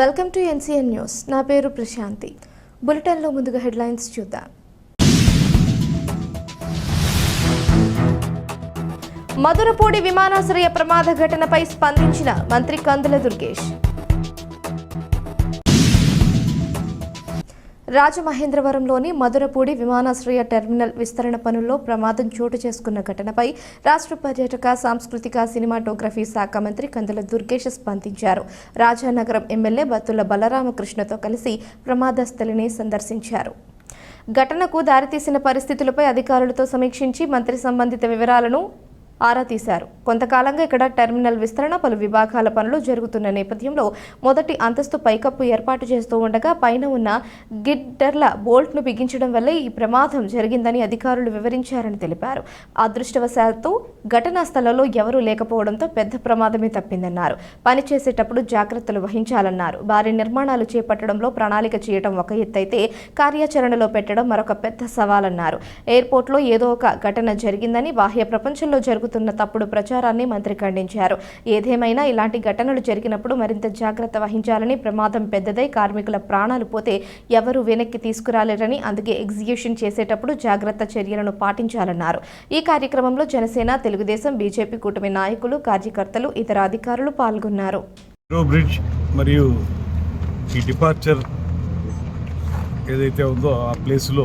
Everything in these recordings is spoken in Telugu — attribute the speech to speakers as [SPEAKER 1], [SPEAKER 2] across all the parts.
[SPEAKER 1] Welcome to NCN news. నా పేరు ప్రశాంతి. బులెటిన్లో ముందుగా హెడ్లైన్స్ చూద్దాం. మధురపూడి విమానాశ్రయ ప్రమాద ఘటనపై స్పందించిన మంత్రి కందుల దుర్గేష్. రాజమహేంద్రవరంలోని మధురపూడి విమానాశ్రయ టెర్మినల్ విస్తరణ పనుల్లో ప్రమాదం చోటు చేసుకున్న ఘటనపై రాష్ట్ర పర్యాటక సాంస్కృతిక సినిమాటోగ్రఫీ శాఖ మంత్రి కందుల దుర్గేష్ స్పందించారు. రాజానగరం ఎమ్మెల్యే బత్తుల బలరామకృష్ణతో కలిసి ప్రమాదస్థలిని సందర్శించారు. ఘటనకు దారితీసిన పరిస్థితులపై అధికారులతో సమీక్షించి మంత్రి సంబంధిత వివరాలను ఆరా తీశారు. కొంతకాలంగా ఇక్కడ టెర్మినల్ విస్తరణ పలు విభాగాల పనులు జరుగుతున్న నేపథ్యంలో మొదటి అంతస్తు పైకప్పు ఏర్పాటు చేస్తూ ఉండగా పైన ఉన్న గిడ్డర్ల బోల్ట్ను బిగించడం వల్లే ఈ ప్రమాదం జరిగిందని అధికారులు వివరించారని తెలిపారు. అదృష్టవశాత్తు ఘటనా స్థలంలో ఎవరూ లేకపోవడంతో పెద్ద ప్రమాదమే తప్పిందన్నారు. పని చేసేటప్పుడు జాగ్రత్తలు వహించాలన్నారు. భారీ నిర్మాణాలు చేపట్టడంలో ప్రణాళిక చేయడం ఒక ఎత్తైతే కార్యాచరణలో పెట్టడం మరొక పెద్ద సవాలన్నారు. ఎయిర్పోర్ట్లో ఏదో ఒక ఘటన జరిగిందని బాహ్య ప్రపంచంలో జరుగుతున్న తప్పుడు ప్రచారాన్ని మంత్రి ఖండించారు. ఏదేమైనా ఇలాంటి ఘటనలు జరిగినప్పుడు మరింత జాగ్రత్త వహించాలని ప్రమాదం పెద్దదై కార్మికుల ప్రాణాలు పోతే ఎవరు వెనక్కి తీసుకురాలేరని అందుకే ఎగ్జిక్యూషన్ చేసేటప్పుడు జాగ్రత్త చర్యలను పాటించాలన్నారు. ఈ కార్యక్రమంలో జనసేన తెలుగుదేశం బీజేపీ కూటమి నాయకులు కార్యకర్తలు ఇతర అధికారులు పాల్గొన్నారు.
[SPEAKER 2] బ్రిడ్జ్ మరియు ఈ డిపార్చర్ ఏదైతే ఉందో ఆ ప్లేస్లో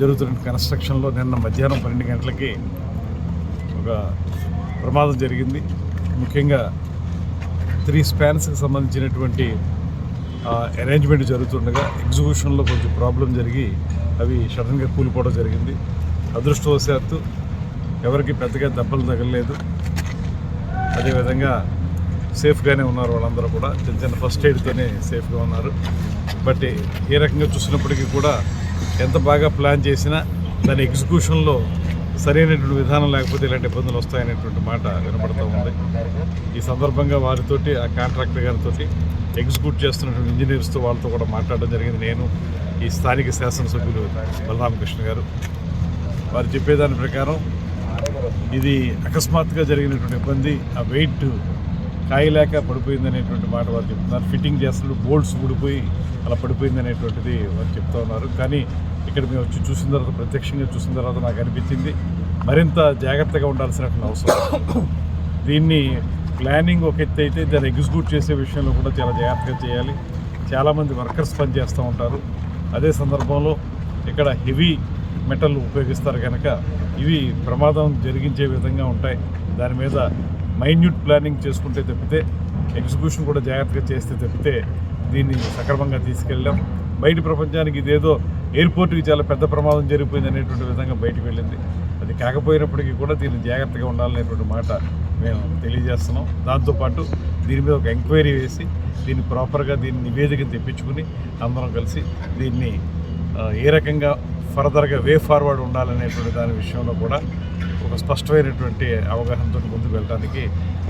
[SPEAKER 2] జరుగుతున్న కన్స్ట్రక్షన్లో నిన్న మధ్యాహ్నం పన్నెండు గంటలకి ఒక ప్రమాదం జరిగింది. ముఖ్యంగా త్రీ స్పాన్స్కి సంబంధించినటువంటి అరేంజ్మెంట్ జరుగుతుండగా ఎగ్జిక్యూషన్లో కొంచెం ప్రాబ్లం జరిగి అవి సడన్గా కూలిపోవడం జరిగింది. అదృష్టవశాత్తు ఎవరికి పెద్దగా దెబ్బలు తగలలేదు. అదేవిధంగా సేఫ్గానే ఉన్నారు వాళ్ళందరూ కూడా. చిన్న చిన్న ఫస్ట్ ఎయిడ్తోనే సేఫ్గా ఉన్నారు. బట్ ఏ రకంగా చూసినప్పటికీ కూడా ఎంత బాగా ప్లాన్ చేసినా దాని ఎగ్జిక్యూషన్లో సరైనటువంటి విధానం లేకపోతే ఇలాంటి ఇబ్బందులు వస్తాయనేటువంటి మాట వినపడుతూ ఉంది. ఈ సందర్భంగా వారితోటి ఆ కాంట్రాక్టర్ గారితో ఎగ్జిక్యూట్ చేస్తున్నటువంటి ఇంజనీర్స్తో వాళ్ళతో కూడా మాట్లాడడం జరిగింది. నేను ఈ స్థానిక శాసనసభ్యులు బలరామకృష్ణ గారు. వారు చెప్పేదాని ప్రకారం ఇది అకస్మాత్తుగా జరిగినటువంటి ఇబ్బంది. ఆ వెయిట్ కాయలేక పడిపోయింది అనేటువంటి మాట వారు చెప్తున్నారు. ఫిట్టింగ్ చేస్తున్న బోల్ట్స్ ఊడిపోయి అలా పడిపోయింది అనేటువంటిది వారు చెప్తా ఉన్నారు. కానీ ఇక్కడ మేము వచ్చి చూసిన తర్వాత ప్రత్యక్షంగా చూసిన తర్వాత నాకు అనిపించింది మరింత జాగ్రత్తగా ఉండాల్సినటువంటి అవసరం. దీన్ని ప్లానింగ్ ఒక ఎత్తు అయితే దాన్ని ఎగ్జిక్యూట్ చేసే విషయంలో కూడా చాలా జాగ్రత్తగా చేయాలి. చాలామంది వర్కర్స్ పనిచేస్తూ ఉంటారు. అదే సందర్భంలో ఇక్కడ హెవీ మెటల్ ఉపయోగిస్తారు కనుక ఇవి ప్రమాదం జరిగించే విధంగా ఉంటాయి. దాని మీద మైన్యూట్ ప్లానింగ్ చేసుకుంటే తప్పితే ఎగ్జిక్యూషన్ కూడా జాగ్రత్తగా చేస్తే తప్పితే దీన్ని సక్రమంగా తీసుకెళ్ళాం. బయట ప్రపంచానికి ఇదేదో ఎయిర్పోర్ట్కి చాలా పెద్ద ప్రమాదం జరిగిపోయింది అనేటువంటి విధంగా బయటకు వెళ్ళింది. అది కాకపోయినప్పటికీ కూడా దీన్ని జాగ్రత్తగా ఉండాలనేటువంటి మాట మేము తెలియజేస్తున్నాం. దాంతోపాటు దీని మీద ఒక ఎంక్వైరీ వేసి దీన్ని ప్రాపర్గా దీన్ని నివేదిక తెప్పించుకుని అందరం కలిసి దీన్ని ఏ రకంగా ఫర్దర్గా వే ఫార్వర్డ్ ఉండాలనేటువంటి దాని విషయంలో కూడా ఒక స్పష్టమైనటువంటి అవగాహనతో ముందుకు వెళ్ళడానికి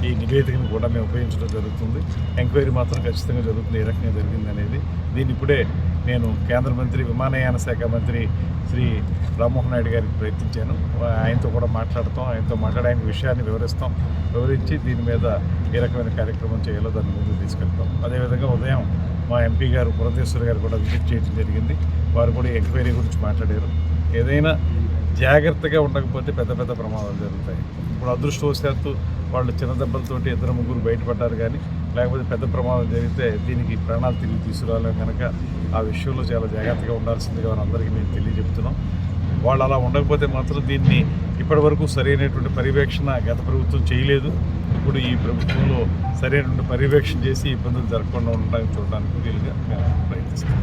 [SPEAKER 2] ఈ నివేదికను కూడా మేము ఉపయోగించడం జరుగుతుంది. ఎంక్వైరీ మాత్రం ఖచ్చితంగా జరుగుతుంది ఏ రకంగా జరిగింది అనేది దీన్ని ఇప్పుడే నేను కేంద్ర మంత్రి విమానయాన శాఖ మంత్రి శ్రీ రామ్మోహన్ నాయుడు గారికి ప్రయత్నించాను. ఆయనతో కూడా మాట్లాడతాం ఆయనతో మాట్లాడి విషయాన్ని వివరిస్తాం వివరించి దీని మీద ఏ రకమైన కార్యక్రమం చేయాలో దాన్ని ముందుకు తీసుకెళ్తాం. అదేవిధంగా ఉదయం మా ఎంపీ గారు పురంధేశ్వర్ గారు కూడా విజిట్ చేయడం జరిగింది. వారు కూడా ఎంక్వైరీ గురించి మాట్లాడారు. ఏదైనా జాగ్రత్తగా ఉండకపోతే పెద్ద పెద్ద ప్రమాదాలు జరుగుతాయి. ఇప్పుడు అదృష్టవశాత్తు వాళ్ళు చిన్న దెబ్బలతోటి ఇద్దరు ముగ్గురు బయటపడ్డారు కానీ లేకపోతే పెద్ద ప్రమాదం జరిగితే దీనికి ప్రాణాలు తిరిగి తీసుకురాలేం కనుక ఆ విషయంలో చాలా జాగ్రత్తగా ఉండాల్సిందిగా అందరికీ మేము తెలియజెప్తున్నాం. వాళ్ళు అలా ఉండకపోతే మాత్రం దీన్ని ఇప్పటివరకు సరైనటువంటి పర్యవేక్షణ గత ప్రభుత్వం చేయలేదు. ఇప్పుడు ఈ ప్రభుత్వంలో సరైనటువంటి పర్యవేక్షణ చేసి ఇబ్బందులు జరగకుండా ఉండడానికి చూడడానికి వీలుగా మేము ప్రయత్నిస్తాం